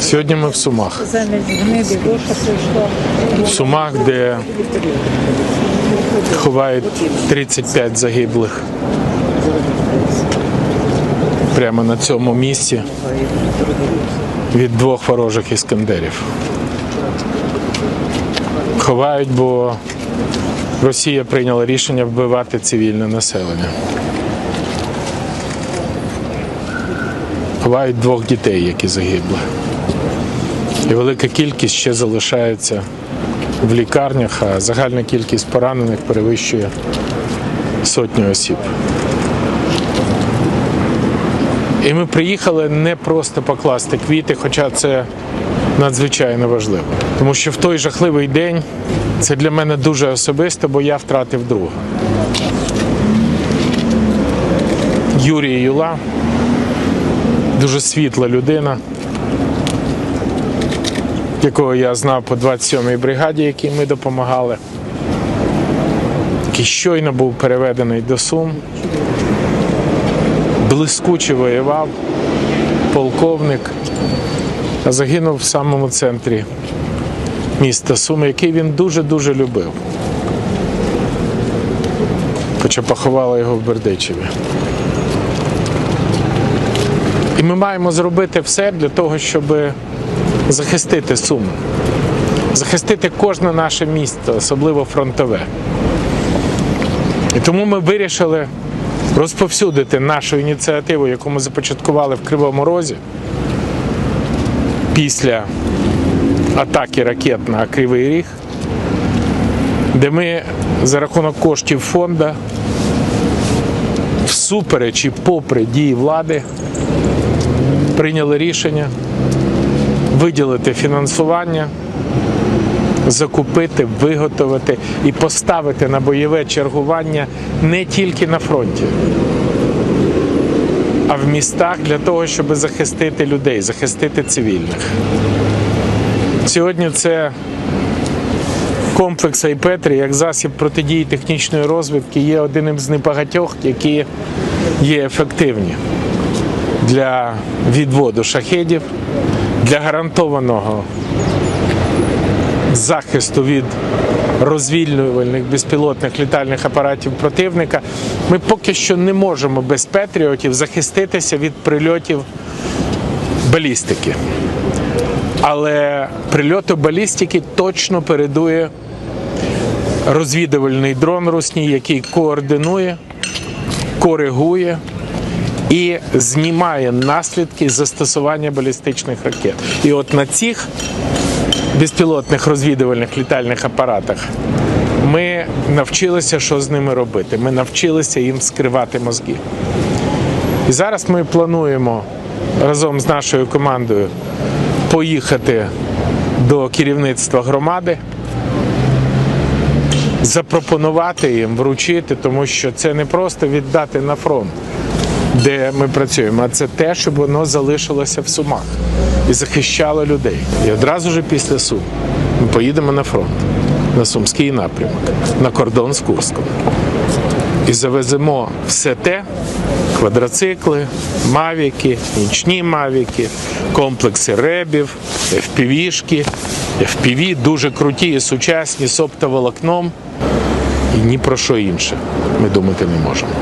Сьогодні ми в Сумах. В Сумах, де ховають 35 загиблих. Прямо на цьому місці від двох ворожих іскандерів. Ховають, бо Росія прийняла рішення вбивати цивільне населення. Ховають двох дітей, які загибли. І велика кількість ще залишається в лікарнях, а загальна кількість поранених перевищує сотню осіб. І ми приїхали не просто покласти квіти, хоча це надзвичайно важливо. Тому що в той жахливий день це для мене дуже особисто, бо я втратив друга. Юрій Юла, дуже світла людина, якого я знав по 27-й бригаді, якій ми допомагали, який щойно був переведений до Сум, блискуче воював, полковник, а загинув в самому центрі міста Суми, який він дуже-дуже любив. Хоча поховали його в Бердичеві. І ми маємо зробити все для того, щоб захистити Суми, захистити кожне наше місто, особливо фронтове. І тому ми вирішили розповсюдити нашу ініціативу, яку ми започаткували в Кривому Розі після атаки ракет на Кривий Ріг, де ми за рахунок коштів фонду всупереч і попри дії влади прийняли рішення виділити фінансування, закупити, виготовити і поставити на бойове чергування не тільки на фронті, а в містах для того, щоб захистити людей, захистити цивільних. Сьогодні це комплекс Айпетрі як засіб протидії технічної розвідки є одним з небагатьох, які є ефективні для відводу шахедів, для гарантованого захисту від розвільнювальних безпілотних літальних апаратів противника. Ми поки що не можемо без патріотів захиститися від прильотів балістики. Але прильоту балістики точно передує розвідувальний дрон русній, який координує, коригує і знімає наслідки застосування балістичних ракет. І от на цих безпілотних розвідувальних літальних апаратах ми навчилися, що з ними робити. Ми навчилися їм скривати мозги. І зараз ми плануємо разом з нашою командою поїхати до керівництва громади, запропонувати їм вручити, тому що це не просто віддати на фронт, де ми працюємо, а це те, щоб воно залишилося в сумах і захищало людей. І одразу ж після Сум ми поїдемо на фронт, на Сумський напрямок, на кордон з Курском. І завеземо все те, квадроцикли, мавіки, нічні мавіки, комплекси ребів, FPV-шки, FPV дуже круті і сучасні з оптоволокном. І ні про що інше ми думати не можемо.